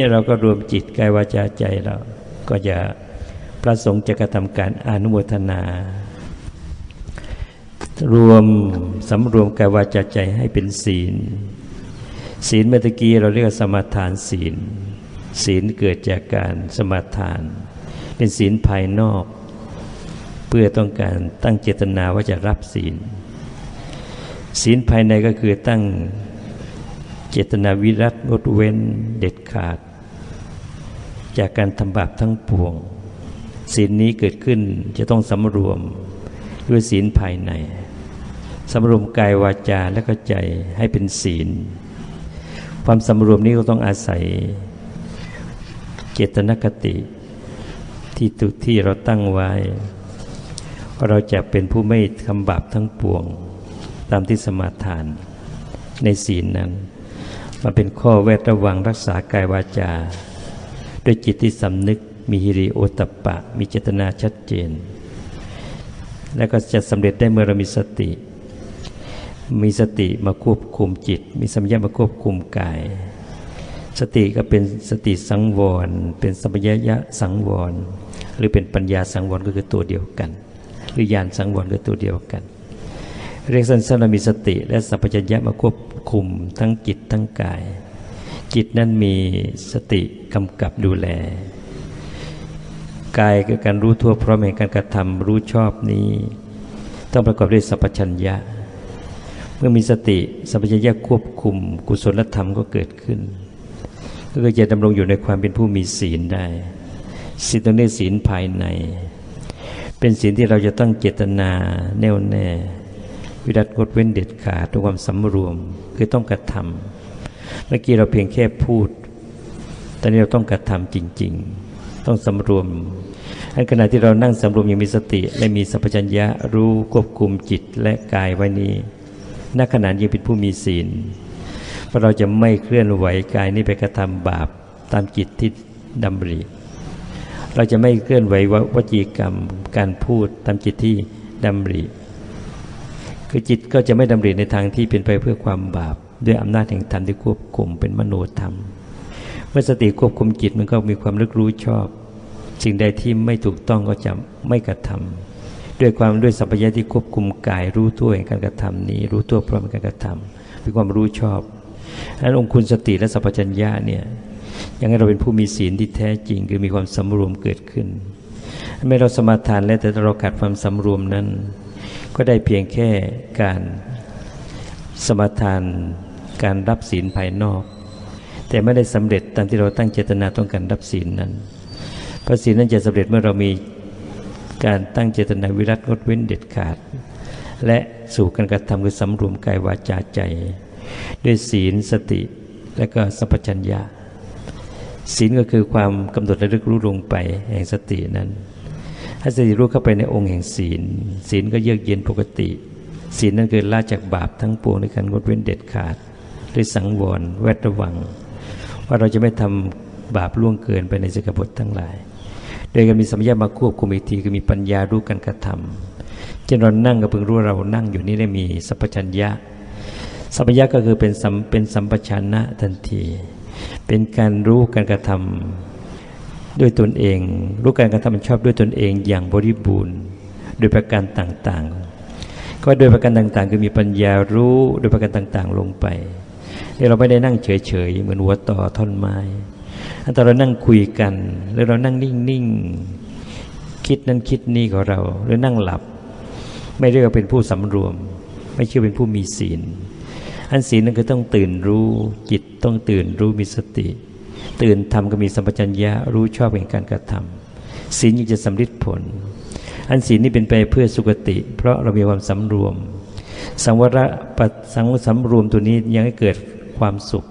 นี่เราก็รวมจิตกายวาจาใจเรา ก็จะประสงค์จะกระทำการอนุโมทนา รวมสำรวมกายวาจาใจให้เป็นศีล ศีลเมื่อตะกี้เราเรียกว่าสมาทานศีล ศีลเกิดจากการสมาทาน เป็นศีลภายนอก เพื่อต้องการตั้งเจตนาว่าจะรับศีล ศีลภายในก็คือตั้งเจตนาวิรัตงดเว้นเด็ดขาด จากการทำบาปทั้งปวงศีลนี้เกิดขึ้นจะต้องสำรวมด้วยศีลภายในสำรวมกายวาจาและก็ใจให้เป็นศีล ความสำรวมนี้ก็ต้องอาศัย เจตนคติ ที่ตุที่เราตั้งไว้ เราจะเป็นผู้ไม่ทำบาปทั้งปวง ตามที่สมาทานในศีลนั้น มันเป็นข้อแวดระวังรักษากายวาจา ด้วยจิตที่สำนึกมีฮิริโอตปปะ มีเจตนาชัดเจน และก็จะสำเร็จได้เมื่อเรามีสติ มีสติมาควบคุมจิต มีสัมยามาควบคุมกาย สติก็เป็นสติสังวร เป็นสัมยยะสังวร หรือเป็นปัญญาสังวรก็คือตัวเดียวกัน หรือญาณสังวรก็ตัวเดียวกัน เรียกสั้นๆมีสติ และสัพพัญญะมาควบคุมทั้งจิตทั้งกาย จิตนั้นมีสติกำกับดูแล กายคือการรู้ทั่วพร้อมแห่งการกระทำรู้ชอบนี้ ต้องประกอบด้วยสัพพัญญะ เมื่อมีสติสัพพัญญะควบคุม กุศลธรรมก็เกิดขึ้น ก็จะดำรงอยู่ในความเป็นผู้มีศีลได้ศีลตรงนี้ศีลภายใน เป็นศีลที่เราจะต้องเจตนาแน่วแน่ วิรัตงดเว้นเด็ดขาดด้วยความสำรวมคือต้องกระทำ เมื่อกี้เราเพียงแค่พูด ตอนนี้เราต้องกระทำจริง ๆ ต้องสำรวมอันขณะที่เรานั่งสำรวมยังมีสติ และมีสัพพัญญะรู้ควบคุมจิตและกายไว้นี้ณขณะยังเป็นผู้มีศีล เพราะเราจะไม่เคลื่อนไหวกายนี้ไปกระทำบาปตามจิตที่ดำริ เราจะไม่เคลื่อนไหววจีกรรมการพูดตามจิตที่ดำริ คือจิตก็จะไม่ดำริในทางที่เป็นไปเพื่อความบาป ด้วยอำนาจแห่งธรรมที่ควบคุมเป็นมโนธรรม เมื่อสติควบคุมจิตมันก็มีความรึกรู้ชอบ สิ่งใดที่ไม่ถูกต้องก็จะไม่กระทำด้วยความด้วยสัพพยะที่ควบคุมกายรู้ทั่วแห่งการกระทำนี้ รู้ทั่วพร้อมการกระทำมีความรู้ชอบอันองคุณสติและสัพพัญญาเนี่ยยังให้เราเป็นผู้มีศีลที่แท้จริง คือมีความสำรวมเกิดขึ้นไม่เราสมาทานแล้วแต่เราขาดความสำรวมนั้น ก็ได้เพียงแค่การสมาทาน การรับศีลภายนอก แต่ไม่ได้สำเร็จตามที่เราตั้งเจตนาต้องการรับศีลนั้นพระศีลนั้นจะสำเร็จเมื่อเรามีการตั้งเจตนาวิรัตงดเว้นเด็ดขาด และสู่การกระทำคือสำรวมกายวาจาใจ ด้วยศีลสติและก็สัพพัญญาศีลก็คือความกำหนดระลึกรู้ลงไปแห่งสตินั้นถ้าสติรู้เข้าไปในองค์แห่งศีล ศีลก็เยือกเย็นปกติ ศีลนั้นคือละจากบาปทั้งปวงในการงดเว้นเด็ดขาด ด้วยสังวรแวดระวัง ว่าเราจะไม่ทำบาปล่วงเกินไปในสิกขาบททั้งหลาย โดยการมีสัมยามาควบคุมอีกทีคือมีปัญญารู้การกระทำเช่นเรานั่งก็เพิ่งรู้เรานั่งอยู่นี่ได้มีสัพพัญญะสัพพัญญะก็คือเป็นสัมเป็นสัมปชัญญะทันที เป็นการรู้การกระทำด้วยตนเอง รู้การกระทำชอบด้วยตนเองอย่างบริบูรณ์ โดยประการต่างๆ ก็โดยประการต่างๆ คือมีปัญญารู้โดยประการต่างๆ ลงไป นี่เราไม่ได้นั่งเฉยๆเหมือนหัวต่อท่อนไม้ถ้าเรานั่งคุยกันหรือเรานั่งนิ่งๆคิดนั้นคิดนี่ของเรา หรือนั่งหลับ ไม่เรียกว่าเป็นผู้สำรวม ไม่เชื่อเป็นผู้มีศีลอันศีลนั้นก็ต้องตื่นรู้จิตต้องตื่นรู้มีสติ ตื่นทำก็มีสัมปชัญญะรู้ชอบในการกระทำศีลยิ่งจะสำลิดผล อันศีลนี้เป็นไปเพื่อสุคติ เพราะเรามีความสำรวม สังวรปัสังสำรวมตัวนี้ยังให้เกิด ความสุข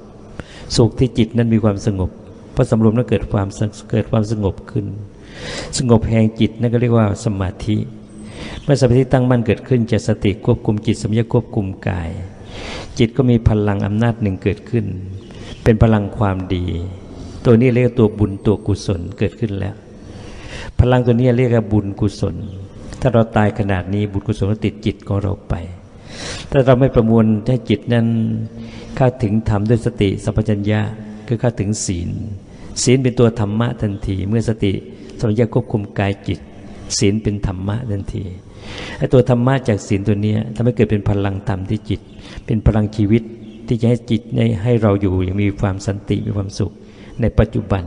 สุขที่จิตนั้นมีความสงบพอสำรวมนั้นเกิดความเกิดความสงบขึ้น สงบแห่งจิตนั่นก็เรียกว่าสมาธิ เมื่อสมาธิตั้งมั่นเกิดขึ้นจะสติควบคุมจิตสมยควบคุมกาย จิตก็มีพลังอำนาจหนึ่งเกิดขึ้น เป็นพลังความดี ตัวนี้เรียกตัวบุญตัวกุศลเกิดขึ้นแล้ว พลังตัวนี้เรียกว่าบุญกุศลถ้าเราตายขนาดนี้บุญกุศลติดจิตของเราไป ถ้าเราไม่ประมวลให้จิตนั้นเข้าถึงธรรมด้วยสติสัพพัญญะคือเข้าถึงศีล ศีลเป็นตัวธรรมะทันที เมื่อสติสัมปชัญญะควบคุมกายจิต ศีลเป็นธรรมะทันทีไอ้ตัวธรรมะจากศีลตัวเนี้ยทำให้เกิดเป็นพลังธรรมที่จิต เป็นพลังชีวิตที่จะให้จิตให้เราอยู่อย่างมีความสันติมีความสุขในปัจจุบัน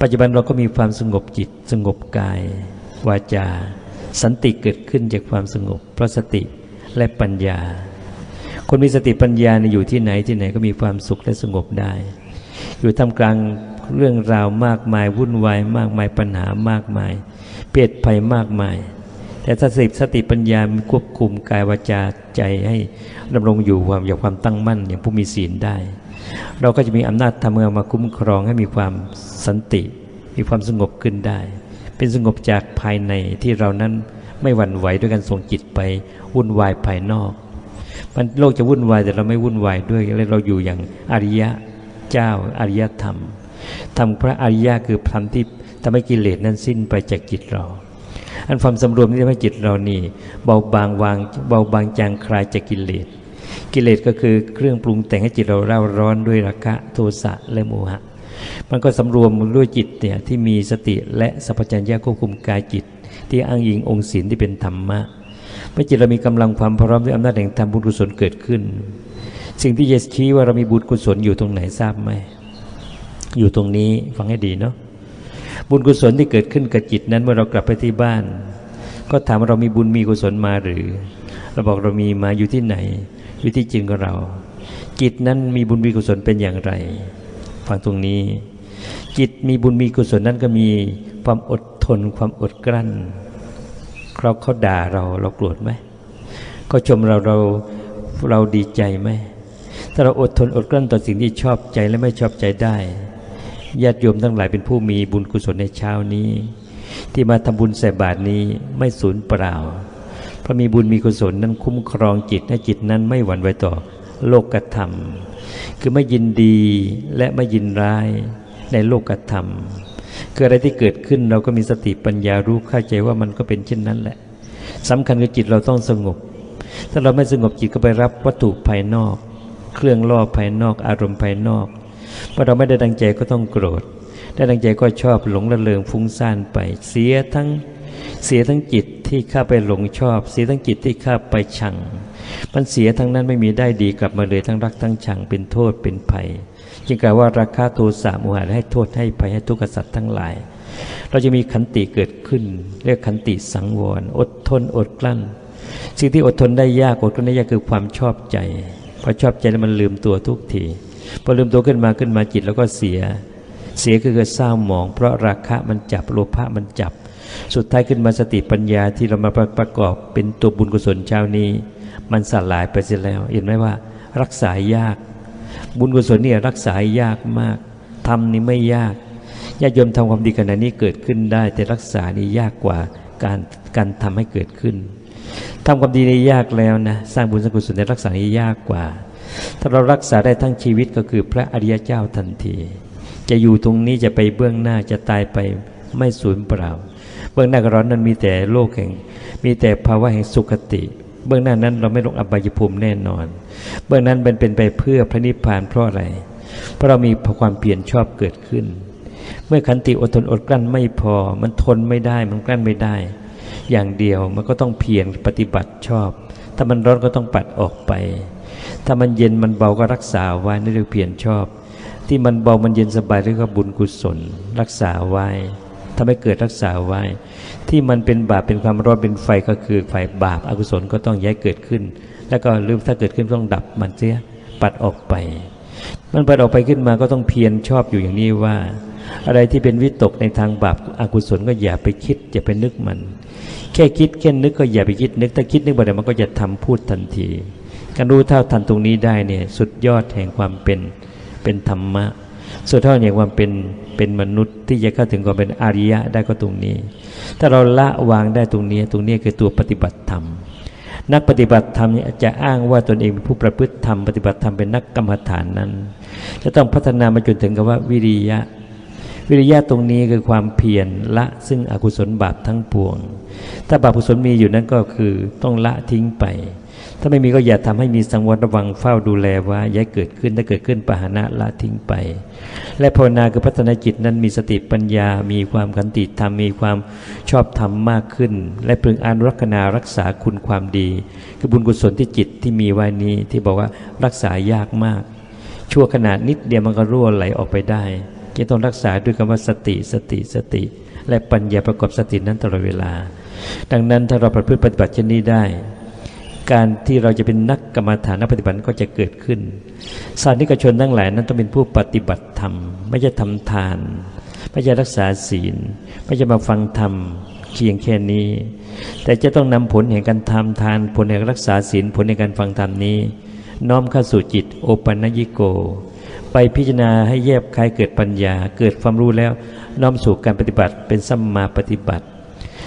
ปัจจุบันเราก็มีความสงบจิต สงบกาย วาจา สันติเกิดขึ้นจากความสงบเพราะสติ และปัญญา คนมีสติปัญญาอยู่ที่ไหนที่ไหนก็มีความสุขและสงบได้ อยู่ท่ามกลางเรื่องราวมากมายวุ่นวายมากมายปัญหามากมายเปรียดภัยมากมาย แต่ถ้าสติสติปัญญามันควบคุมกายวาจาใจให้ดำรงอยู่ความอย่างความตั้งมั่นอย่างผู้มีศีลได้ เราก็จะมีอำนาจทำเมืองมาคุ้มครองให้มีความสันติ มีความสงบขึ้นได้ เป็นสงบจากภายในที่เรานั้น ไม่หวั่นไหวด้วยการส่งจิตไปวุ่นวายภายนอก มันโลกจะวุ่นวายแต่เราไม่วุ่นวายด้วยและเราอยู่อย่างอริยะเจ้าอริยธรรมธรรมพระอริยะคือธรรมที่ทำให้กิเลสนั้นสิ้นไปจากจิตเรา อันความสำรวมที่ทำให้จิตเรานี่ เบาบางวางเบาบางจางคลายจากกิเลส กิเลสก็คือเครื่องปรุงแต่งให้จิตเราเร่าร้อนด้วยราคะโทสะและโมหะ มันก็สำรวมด้วยจิตเนี่ยที่มีสติและสัพพัญญาควบคุมกายจิต ที่อ้างอิงองค์ศีลที่เป็นธรรมะเมื่อจิตเรามีกำลังความพร้อมด้วยอำนาจแห่งธรรมบุญกุศลเกิดขึ้น สิ่งที่จะชี้ว่าเรามีบุญกุศลอยู่ตรงไหนทราบไหมอยู่ตรงนี้ฟังให้ดีเนาะบุญกุศลที่เกิดขึ้นกับจิตนั้นเมื่อเรากลับไปที่บ้าน ก็ถามว่าเรามีบุญมีกุศลมาหรือ เราบอกเรามีมาอยู่ที่ไหนอยู่ที่จิตของเรา จิตนั้นมีบุญมีกุศลเป็นอย่างไร ฟังตรงนี้ จิตมีบุญมีกุศลนั้นก็มีความอดทนความอดกลั้น ราเขาด่าเราเราโกรธไหมเขาชมเราเราเราดีใจไหมถ้าเราอดทนอดกลั้นต่อสิ่งที่ชอบใจและไม่ชอบใจได้ญาติโยมทั้งหลายเป็นผู้มีบุญกุศลในเช้านี้ ที่มาทำบุญใส่บาตรนี้ไม่สูญเปล่า เพราะมีบุญมีกุศลนั้นคุ้มครองจิตให้จิตนั้นไม่หวั่นไหวต่อโลกธรรม คือไม่ยินดีและไม่ยินร้ายในโลกธรรม คืออะไรที่เกิดขึ้นเราก็มีสติปัญญารู้เข้าใจว่ามันก็เป็นเช่นนั้นแหละสำคัญคือจิตเราต้องสงบ ถ้าเราไม่สงบจิตก็ไปรับวัตถุภายนอก เครื่องล่อภายนอก อารมณ์ภายนอกเมื่อเราไม่ได้ดังใจก็ต้องโกรธ ได้ดังใจก็ชอบหลงระเริงฟุ้งซ่านไป เสียทั้งเสียทั้งจิตที่ข้าไปหลงชอบ เสียทั้งจิตที่ข้าไปชัง มันเสียทั้งนั้นไม่มีได้ดีกลับมาเลยทั้งรักทั้งชังเป็นโทษเป็นภัย จึงกล่าวว่าราคาโทสะโมหะให้โทษให้ภัยให้ทุกขสัตว์ทั้งหลาย เราจะมีขันติเกิดขึ้น เรียกขันติสังวร อดทนอดกลั้น สิ่งที่อดทนได้ยากอดกลั้นได้ยากคือความชอบใจพอชอบใจแล้วมันลืมตัวทุกทีพอลืมตัวขึ้นมาขึ้นมาจิตแล้วก็เสีย เสียคือเศร้าหมอง เพราะราคะมันจับโลภะมันจับ สุดท้ายขึ้นมาสติปัญญาที่เรามาประกอบเป็นตัวบุญกุศลเช้านี้ มันสลายไปเสียแล้ว เห็นไหมว่ารักษายาก บุญกุศลเนี่ยรักษายากมากทำนี่ไม่ยากญาติโยมทำความดีขนาดนี้เกิดขึ้นได้ แต่รักษานี่ยากกว่าการการทำให้เกิดขึ้นทำความดีนี่ยากแล้วนะสร้างบุญสร้างกุศลในรักษานี่ยากกว่า ถ้าเรารักษาได้ทั้งชีวิตก็คือพระอริยเจ้าทันที จะอยู่ตรงนี้จะไปเบื้องหน้าจะตายไปไม่สูญเปล่า เบื้องหน้ากร้อนนั้นมีแต่โลกแห่ง มีแต่ภาวะแห่งสุขติ เบื้องหน้านั้นเราไม่ลงอบายภูมิแน่นอน เบื้องนั้นเป็นเป็นไปเพื่อพระนิพพานเพราะอะไร เพราะเรามีความเปลี่ยนชอบเกิดขึ้น เมื่อขันติอดทนอดกลั้นไม่พอ มันทนไม่ได้มันกลั้นไม่ได้ อย่างเดียวมันก็ต้องเพียรปฏิบัติชอบ ถ้ามันร้อนก็ต้องปัดออกไป ถ้ามันเย็นมันเบาก็รักษาไว้นี่เรียกเพียรชอบ ที่มันเบามันเย็นสบายเรียกว่าบุญกุศล รักษาไว้ ถ้าไม่เกิดรักษาไว้ ที่มันเป็นบาปเป็นความร้อนเป็นไฟก็คือไฟบาปอกุศลก็ต้องย้ายเกิดขึ้น แล้วก็ลืมถ้าเกิดขึ้นต้องดับมันเสียปัดออกไป มันปัดออกไปขึ้นมาก็ต้องเพียรชอบอยู่อย่างนี้ว่า อะไรที่เป็นวิตกในทางบาปอกุศลก็อย่าไปคิดอย่าไปนึกมัน แค่คิดแค่นึกก็อย่าไปคิดนึกถ้าคิดนึกบ่อยวมันก็จะทำพูดทันทีการรู้เท่าทันตรงนี้ได้เนี่ยสุดยอดแห่งความเป็นเป็นธรรมะ สุดเท่าแห่งความเป็นเป็นมนุษย์ที่จะเข้าถึงความเป็นอริยะได้ก็ตรงนี้ ถ้าเราละวางได้ตรงนี้ ตรงนี้คือตัวปฏิบัติธรรม นักปฏิบัติธรรมเนี่ยจะอ้างว่าตนเองเป็นผู้ประพฤติธรรมปฏิบัติธรรมเป็นนักกรรมฐานนั้น จะต้องพัฒนามาจนถึงกับว่าวิริยะ วิริยะตรงนี้คือความเพียรละซึ่งอกุศลบาปทั้งปวง ถ้าบาปกุศลมีอยู่นั้นก็คือต้องละทิ้งไป ถ้าไม่มีก็อย่าทำให้มีสังวรระวังเฝ้าดูแลว่าอย่าเกิดขึ้นถ้าเกิดขึ้นปหานะละทิ้งไป และภาวนาคือพัฒนาจิตนั้นมีสติปัญญา มีความขันติธรรมมีความชอบธรรมมากขึ้น และพึงอนุรักษณารักษาคุณความดี คือบุญกุศลที่จิตที่มีไว้นี้ที่บอกว่ารักษายากมาก ชั่วขนาดนิดเดียวมันก็รั่วไหลออกไปได้จะต้องรักษาด้วยคำว่าสติสติสติ และปัญญาประกอบสตินั้นตลอดเวลา ดังนั้นถ้าเราประพฤติปฏิบัติเช่นนี้ได้ การที่เราจะเป็นนักกรรมฐานนักปฏิบัติก็จะเกิดขึ้น สานิกชนทั้งหลายนั้นต้องเป็นผู้ปฏิบัติธรรม ไม่ใช่ทำทาน ไม่ใช่รักษาศีล ไม่ใช่มาฟังธรรมเพียงแค่นี้ แต่จะต้องนำผลแห่งการทำทาน ผลแห่งรักษาศีล ผลแห่งการฟังธรรมนี้ น้อมเข้าสู่จิตโอปัญญิโก ไปพิจารณาให้แยบคายเกิดปัญญา เกิดความรู้แล้ว น้อมสู่การปฏิบัติเป็นสัมมาปฏิบัติ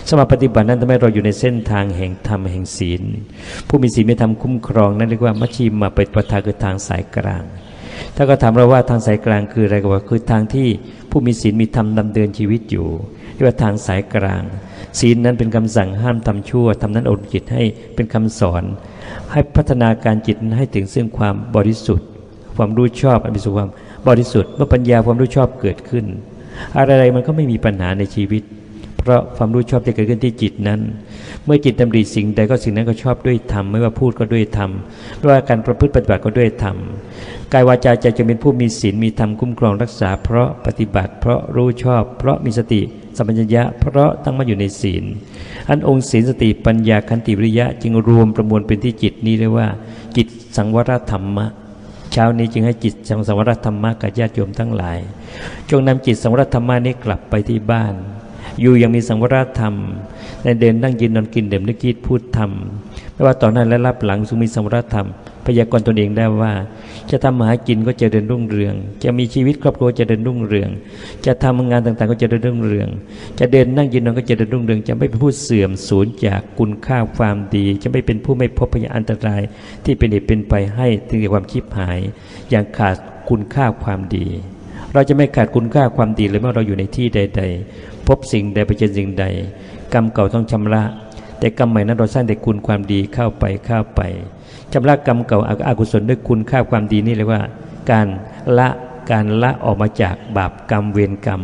สมาปฏิบัตินั้นทำให้เราอยู่ในเส้นทางแห่งธรรมแห่งศีล ผู้มีศีลมีธรรมคุ้มครองนั่นเรียกว่ามัชชีมาเป็นประธานคือทางสายกลาง ถ้าก็ถามเราว่าทางสายกลางคืออะไรก็ว่าคือทางที่ผู้มีศีลมีธรรมดำเนินชีวิตอยู่เรียกว่าทางสายกลาง ศีลนั้นเป็นคำสั่งห้ามทำชั่วทำนั้นอบจิตให้เป็นคำสอน ให้พัฒนาการจิตให้ถึงซึ่งความบริสุทธิ์ ความรู้ชอบอันเป็นสุขความบริสุทธิ์เมื่อปัญญาความรู้ชอบเกิดขึ้น อะไรๆมันก็ไม่มีปัญหาในชีวิต เพราะความรู้ชอบที่เกิดขึ้นที่จิตนั้น เมื่อจิตดำริสิ่งใดก็สิ่งนั้นก็ชอบด้วยธรรมไม่ว่าพูดก็ด้วยธรรมไม่ว่าการประพฤติปฏิบัติก็ด้วยธรรมกายวาจาใจจะเป็นผู้มีศีลมีธรรมคุ้มครองรักษา เพราะปฏิบัติ เพราะรู้ชอบ เพราะมีสติสัมปชัญญะเพราะตั้งมาอยู่ในศีล อันองค์ศีลสติปัญญาขันติวิริยะจึงรวมประมวลเป็นที่จิตนี้เรียกว่า จิตสังวรธรรมะเช้านี้จึงให้จิตสังวรธรรมะกับญาติโยมทั้งหลาย จงนำจิตสังวรธรรมะนี้กลับไปที่บ้าน อยู่ยังมีสังวรธรรมในเดินนั่งยืนนอนกินเดิมนึกคิดพูดธรรมไม่ว่าต่อนหน้าและรับหลังทรงมีสังวรธรรม พยากรณ์ตนเองได้ว่า จะทำมาหากินก็จะเดินรุ่งเรือง จะมีชีวิตครอบครัวจะเดินรุ่งเรือง จะทำงานต่างๆ ก็จะเดินรุ่งเรือง จะเดินนั่งยืนนอนก็จะเดินรุ่งเรือง จะไม่เป็นผู้เสื่อมสูญจากคุณค่าความดี จะไม่เป็นผู้ไม่พบพยานอันตรายที่เป็นเหตุเป็นไปให้ถึงแก่ความชิบหาย อย่างขาดคุณค่าความดี เราจะไม่ขาดคุณค่าความดีเลยเมื่อเราอยู่ในที่ใด ๆ พบสิ่งใดไปเจอสิ่งใด กรรมเก่าต้องชำระ แต่กรรมใหม่นั้นเราสร้างแต่คุณความดีเข้าไปเข้าไปชำระกรรมเก่าอากุศลด้วยคุณค่าความดีนี่เรียว่า การละการละออกมาจากบาปกรรมเวรกรรม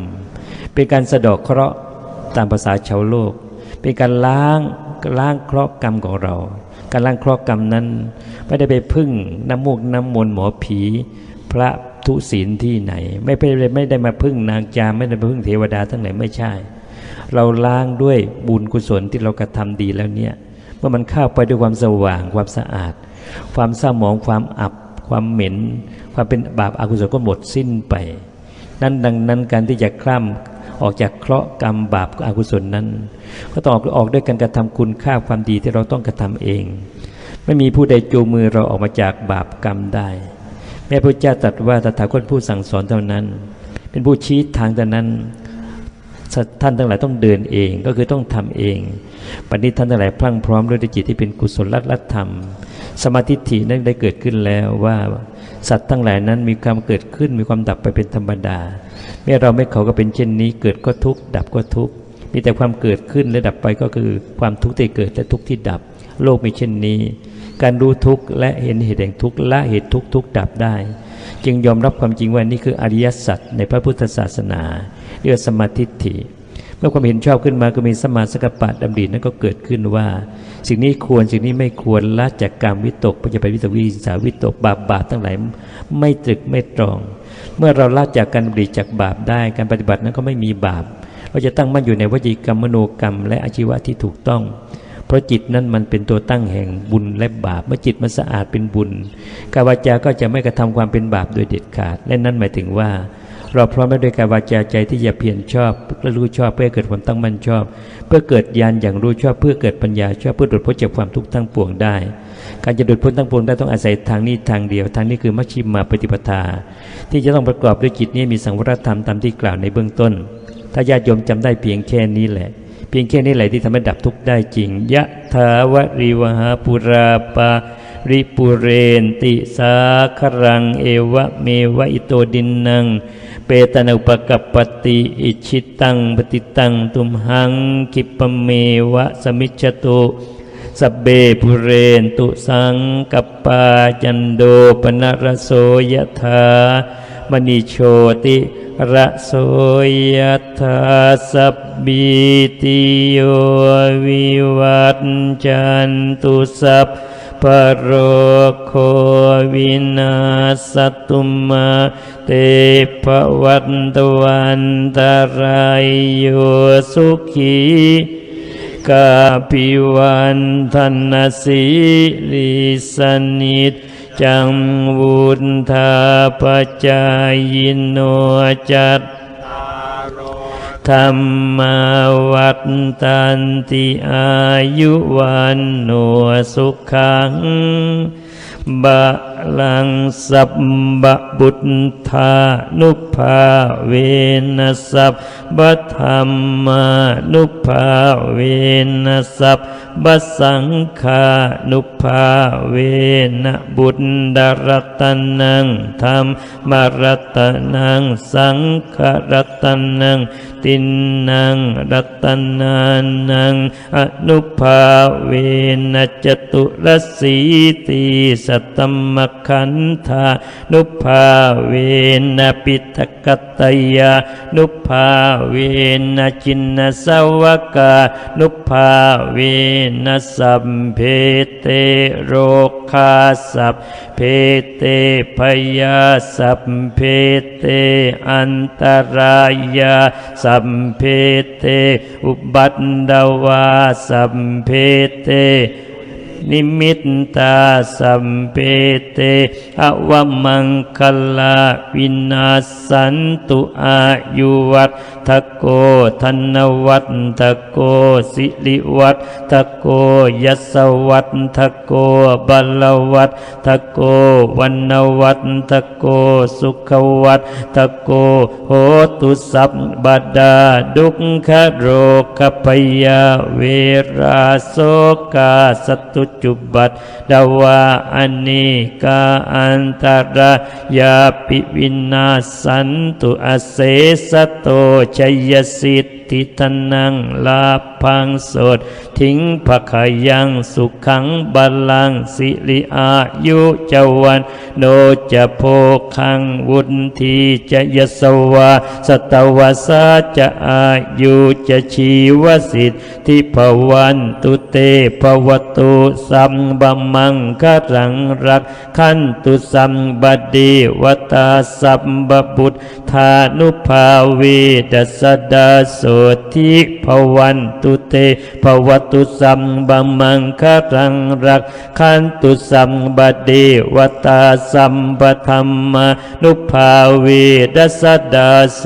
เป็นการสะดอกเคราะห์ตามภาษาชาวโลก เป็นการล้างล้างเคราะห์กรรมของเรา การล้างเคราะห์กรรมนั้น ไม่ได้ไปพึ่งน้ำมูกน้ำมนต์หมอผี พระ ทุศีลที่ไหน ไม่ไปไม่ได้มาพึ่งนางจามไม่ได้มาพึ่งเทวดาทั้งไหนไม่ใช่ เราล้างด้วยบุญกุศลที่เรากระทำดีแล้วเนี่ยเมื่อมันเข้าไปด้วยความสว่างความสะอาด ความเศร้าหมองความอับ ความเหม็น ความเป็นบาปอากุศลก็หมดสิ้นไป นั่นดังนั้นการที่จะคล่ำออกจากเคราะห์กรรมบาปอากุศลนั้น ก็ต้องออกด้วยการกระทำคุณค่าความดีที่เราต้องกระทำเอง ไม่มีผู้ใดจูงมือเราออกมาจากบาปกรรมได้ แม่พระเจ้าตรัสว่าตถาคตผู้สั่งสอนเท่านั้น เป็นผู้ชี้ทางเท่านั้นท่านทั้งหลายต้องเดินเองก็คือต้องทำเองปัจจุบันท่านทั้งหลายพลั่งพร้อมด้วยจิตที่เป็นกุศลรัตธรรม สมาธิถี่นั้นได้เกิดขึ้นแล้วว่าสัตว์ทั้งหลายนั้นมีความเกิดขึ้นมีความดับไปเป็นธรรมดาเมื่อเราไม่เขาก็เป็นเช่นนี้ เกิดก็ทุกข์ดับก็ทุกข์มีแต่ความเกิดขึ้นและดับไปก็คือความทุกข์ที่เกิดและทุกข์ที่ดับ โลกมีเช่นนี้ การรู้ทุกข์และเห็นเหตุแห่งทุกข์ละเหตุทุกข์ทุกดับได้ จึงยอมรับความจริงว่านี่คืออริยสัจในพระพุทธศาสนาเรียกสมาธิถี่เมื่อความเห็นชอบขึ้นมาก็มีสมาสกปะดำรินั้นก็เกิดขึ้นว่า สิ่งนี้ควรสิ่งนี้ไม่ควรละจากกรรมวิตกปัจจัยวิตกวิสาวิตกบาปบาปทั้งหลายไม่ตรึกไม่ตรอง เมื่อเราละจากการดำริจากบาปได้การปฏิบัตินั้นก็ไม่มีบาป เราจะตั้งมั่นอยู่ในวจีกรรมมโนกรรม และอาชีวะที่ถูกต้อง เพราะจิตนั้นมันเป็นตัวตั้งแห่งบุญและบาป เมื่อจิตมันสะอาดเป็นบุญกายวาจาก็จะไม่กระทำความเป็นบาปโดยเด็ดขาด และนั่นหมายถึงว่า เราพร้อมแล้วด้วยกายวาจาใจที่จะเพียรชอบและรู้ชอบเพื่อเกิดความตั้งมั่นชอบ เพื่อเกิดญาณอย่างรู้ชอบเพื่อเกิดปัญญาชอบเพื่อหลุดพ้นจากความทุกข์ทั้งปวงได้ การจะหลุดพ้นทั้งปวงได้ต้องอาศัยทางนี้ทางเดียว ทางนี้คือมัชฌิมาปฏิปทา ที่จะต้องประกอบด้วยจิตนี้มีสังวรธรรมตามที่กล่าวในเบื้องต้น ถ้าญาติโยมจำได้เพียงแค่นี้แหละ เพียงแค่นี้แหละที่ทำให้ดับทุกข์ได้จริง ยะถาวริวหาปุราปาริปุเรนติสาครัง เอวะเมวะอิโตดินนัง เปตนุปกัปติ อิชิตังปฏิตังตุมหังคิปเมวะสมิจตุสเบปุเรนตุสังกปาจันโดปนรโสยถามณิโชติ ระโสยถาสัพบิติโยวิวัตจันตุสัพปโรโควินาสตุมาเตภวันตวันตรายโยสุขีกาปิวันธนสีลิสนิจ จังวุธาปจายโนจัตธรรมาวัตตันติอายุวันโนสุขังบะ ลังสัพบบุตธานุภาเวนสัพบธรรมานุภาเวนสัพบสังฆานุภาเวนบุตดารัตนังธรรมรัตนังสังฆรัตนังตินังรัตนานังอนุภาเวนจตุรสีตีสัตตมคันธานุภาเวนปิตกตยานุภาเวนจินสวกานุภาเวนสัมเพเตโรคาสัพเพเตพยาสัพเพเตอันตรายาสัมเพเตอุบัติดาวาสัมเพเต นิมิตตาสัมเปเตอวมังคลาวินาสันตุอายุวัตทโกธนวัตทโกสิริวัตทโกยัสวัตโกบัลวัตทโกวันวัตทโกสุขวัตทโกโหตุสัพบดาดุขโรคปยาเวราโสกาสตุจุบัตดาวาอเนกาอันตรายาปิวินาสันตุอเสสโตชัยสิทธิทนังลาพังสด ทิ้งภขยังสุขังบาลังสิริอายุจวัน โนจะโพคังวุนทีจะยสวาสตวาสาจะอายุจะชีวสิทธิภวันตุเตภวตุสัมบัมมังครังรักขันตุสัมบดีวตาสัมบบุตธานุภาเวดัสดาโสทิภวันตุเตภวตุสัมบัมมังครังรักขันตุสัมบดีวตาสัมปธรรมานุภาเวดัสดาโส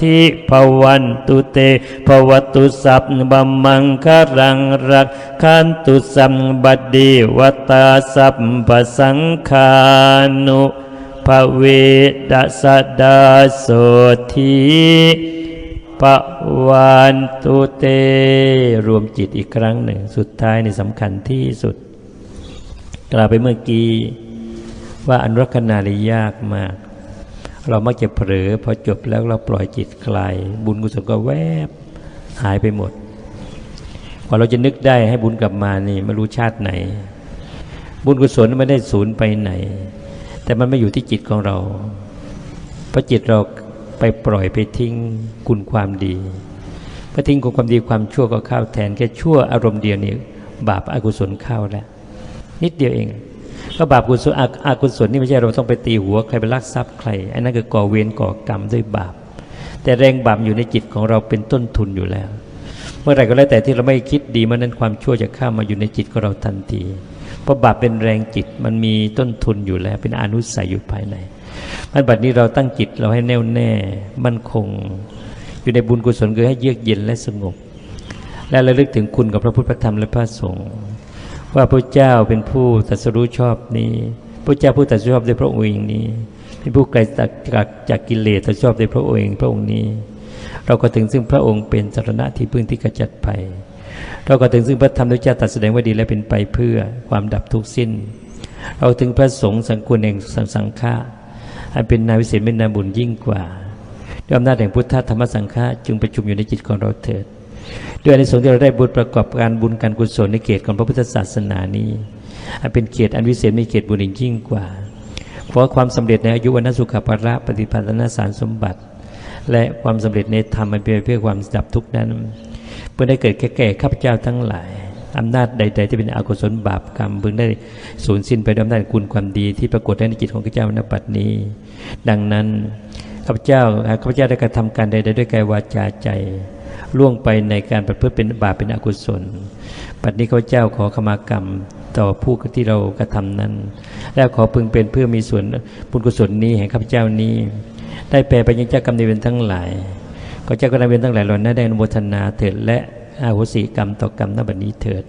ทิภวันตุเตภวตุสัมบัมมังครังรักขันตุสัมบดีวตาสัมปสังคานุภเวดสดาโสทิปวันตุเต รวมจิตอีกครั้งหนึ่ง สุดท้ายในสำคัญที่สุด กล่าวไปเมื่อกี้ ว่าอนุรักษณาเลยยากมาก เรามักจะเผลอพอจบแล้วเราปล่อยจิตคลบุญกุศลก็แวบ หายไปหมด กว่าเราจะนึกได้ให้บุญกลับมานี่ไม่รู้ชาติไหน บุญกุศลไม่ได้สูญไปไหน แต่มันไม่อยู่ที่จิตของเรา เพราะจิตเราไปปล่อยไปทิ้งคุณความดีพอทิ้งคุณความดีความชั่วก็เข้าแทนแค่ชั่วอารมณ์เดียวนี่บาปอากุศลเข้าแล้วนิดเดียวเองก็บาปกุศลอากุศลนี่ไม่ใช่เราต้องไปตีหัวใครไปลักทรัพย์ใครอันนั้นคือก่อเวรก่อกรรมด้วยบาป แต่แรงบาปอยู่ในจิตของเราเป็นต้นทุนอยู่แล้ว มื่อไหร่ก็แล้วแต่ที่เราไม่คิดดีมันนั้นความชั่วจะเข้ามาอยู่ในจิตของเราทันทีเพราะบาปเป็นแรงจิตมันมีต้นทุนอยู่แล้วเป็นอนุสัยอยู่ภายในมันบัดนี้เราตั้งจิตเราให้แน่วแน่มั่นคง อยู่ในบุญกุศลคือให้เยือกเย็นและสงบ และระลึกถึงคุณกับพระพุทธธรรมและพระสงฆ์ว่าพระเจ้าเป็นผู้ตรัสรู้ชอบนี้พระเจ้าผู้ตรัสรู้ชอบด้วยพระองค์เองนี้ เป็นผู้ไกลจากจากกิเลสตรัสชอบด้วยพระองค์เองพระองค์นี้ เราก็ถึงซึ่งพระองค์เป็นสารณะที่พึ่งที่กระจัดภัยเราก็ถึงซึ่งพระธรรมที่เจ้าตรัสแสดงว่าดีและเป็นไปเพื่อความดับทุกข์สิ้น เราถึงพระสงฆ์สังควรแห่งสังฆาอันเป็นนาวิเศษเป็นนาบุญยิ่งกว่าด้วยอำนาจแห่งพุทธธรรมสังฆะจึงประชุมอยู่ในจิตของเราเถิด ด้วยอนิสงส์ที่เราได้บุญประกอบการบุญการกุศลในเขตของพระพุทธศาสนานี้อันเป็นเขตอันวิเศษมีเขตบุญยิ่งกว่าเพราะความสำเร็จในอายุวัณสุขภาระปฏิพันธนาสารสมบัติ และความสำเร็จในธรรมมันเป็นเพื่อความดับทุกข์นั้น เพื่อได้เกิดแก่แก่ข้าพเจ้าทั้งหลายอำนาจใด ๆ ที่เป็นอกุศลบาปกรรมเพึงได้สูญสิ้นไปด้วยอำนาจคุณความดีที่ปรากฏในจิตของข้าพเจ้าณบัดนี้ดังนั้นข้าพเจ้าข้าพเจ้าได้กระทำการใดๆด้วยกายวาจาใจล่วงไปในการประพฤติเป็นบาปเป็นอกุศลปัจนี้ข้าพเจ้าขอขมากรรมต่อผู้ที่เรากระทำนั้น และขอพึงเป็นเพื่อมีส่วนบุญกุศลนี้แห่งข้าพเจ้านี้ ได้แปลไปยังเจ้ากรรมนายเวรทั้งหลาย ก็เจ้ากรรมนายเวรทั้งหลายเหล่านั้นได้อนุโมทนาเถิดและอาโหสิกรรมต่อกรรมนบัดนี้เถิด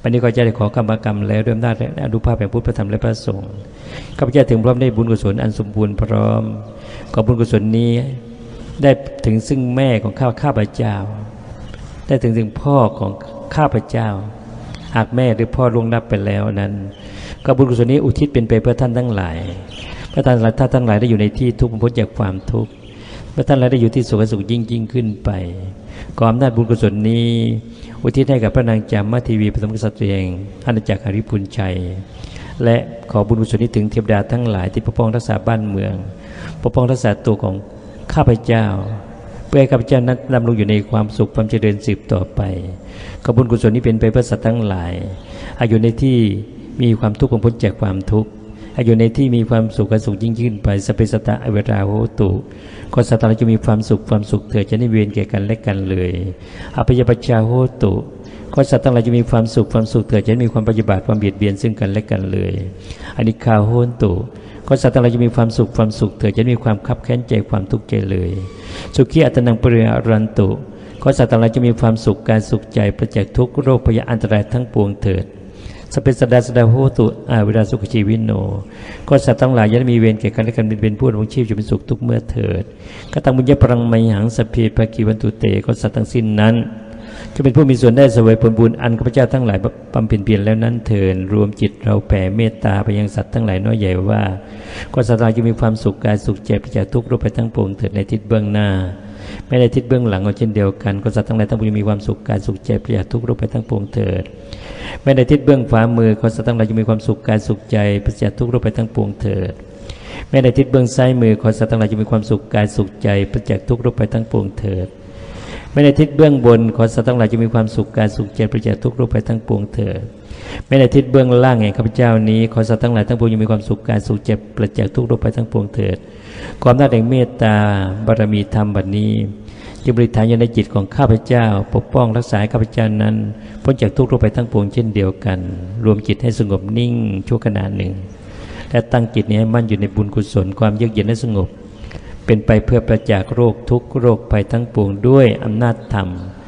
บัดนี้ก็จะได้ขอกรรมกรรมแล้วด้วยอำนาจและอนุภาพแห่งพุทธธรรมและพระสงฆ์ข้าพเจ้าถึงพร้อมได้บุญกุศลอันสมบูรณ์พร้อมขอบุญกุศลนี้ได้ถึงซึ่งแม่ของข้าข้าพเจ้า ได้ถึงถึงพ่อของข้าพเจ้า หากแม่หรือพ่อล่วงลับไปแล้วนั้นก็บุญกุศลนี้อุทิศเป็นไปเพื่อท่านทั้งหลาย เพื่อท่านหลาท่านทั้งหลายได้อยู่ในที่ทุกข์พ้นจากความทุกข์เพื่อท่านหลายได้อยู่ที่สุขสุขยิ่งยิ่งขึ้นไปขออำนาจบุญกุศลนี้ อุทิศให้กับพระนางจามมาทีวีปฐมกษัตริย์เองอาณาจักรอริพุนชัย และขอบุญกุศลนี้ถึงเทวดาทั้งหลายที่ปกป้องรักษาบ้านเมือง ปกป้องรักษาตัวของข้าพเจ้า เพื่อให้ข้าพเจ้านั้นดำรงอยู่ในความสุขความเจริญสืบต่อไป ขอบุญกุศลนี้เป็นไปเพื่อสัตว์ทั้งหลายอายุในที่มีความทุกข์ของพ้นจากความทุกข์ อายุในที่มีความสุขสุขยิ่งขึ้นไปสเปสตะอเวราโหตุก็สัตว์เราจะมีความสุขความสุขเถิดจะไม่เวียนแก่กันและกันเลยอภิยปัจจาโหตุก็สัตว์ทั้งหลายจะมีความสุขความสุขเถิดจะมีความปฏิบัติความเบียดเบียนซึ่งกันและกันเลยอนิคาโหตุก็สัตว์ทั้งหลายจะมีความสุขความสุขเถิดจะมีความคับแค้นใจความทุกข์ใจเลย สุขีอัตนังปริยรันตุขอสัตว์ทั้งหลายจะมีความสุขการสุขใจประจักษ์ทุกโรคพยาอันตรายทั้งปวงเถิด สเปสดาสดาโหตุอาเวลาสุขชีวินโน ก็สัตว์ทั้งหลายยังมีเวรแก่กันและกันเป็นผู้ดำรงชีพจะเป็นสุขทุกเมื่อเถิดกตังบุญญาปรังไมหังสเพปกิวันตุเตก็สัตว์ทั้งสิ้นนั้น จะเป็นผู้มีส่วนได้เสวยผลบุญอันข้าพเจ้าทั้งหลายบำเพ็ญเพียรแล้วนั้นเถินรวมจิตเราแผ่เมตตาไปยังสัตว์ทั้งหลายน้อยใหญ่ว่า ก็สัตว์ทั้งหลายจะมีความสุขกายสุขใจประจากทุกข์โรคไปทั้งปวงเถิดในทิศเบื้องหน้าไม่ได้ทิศเบื้องหลังเอาเช่นเดียวกันก็สัตว์ทั้งหลายทั้งปวงมีความสุขกายสุขใจประจากทุกข์รคไปทั้งปวงเถิด ไม่ได้ทิศเบื้องขวามือขอสัตว์ทั้งหลายจะมีความสุขกายสุขใจประจากทุกข์โรคไปทั้งปวงเถิดแม้ในทิศเบื้องซ้ายมือขอสัตว์ทั้งหลายจะมีความสุขกายสุขใจประจากทุกข์โรคไปทั้งปวงเถิดไม่ในทิศเบื้องบนขอสัตว์ทั้งหลายจะมีความสุขกายสุขใจประจากทุกข์โรคไปทั้งปวงเถิดไม่ในทิศเบื้องล่างแห่งข้าพเจ้านี้ขอสัตว์ทั้งหลายทั้งปวงจะมีความสุขกายสุขใจประจากทุกโรคไปทั้งปวงเถิด ความน่าแห่งเมตตาบารมีธรรมบัดนี้ จะบริฐานอยู่ในจิตของข้าพเจ้า ปกป้องรักษาข้าพเจ้านั้นพ้นจากทุกข์โรคไปทั้งปวงเช่นเดียวกัน รวมจิตให้สงบนิ่งชั่วขณะหนึ่ง และตั้งจิตนี้ให้มั่นอยู่ในบุญกุศลความเยือกเย็นและสงบ เป็นไปเพื่อประจากโรคทุกโรคภัยทั้งปวงด้วยอำนาจธรรม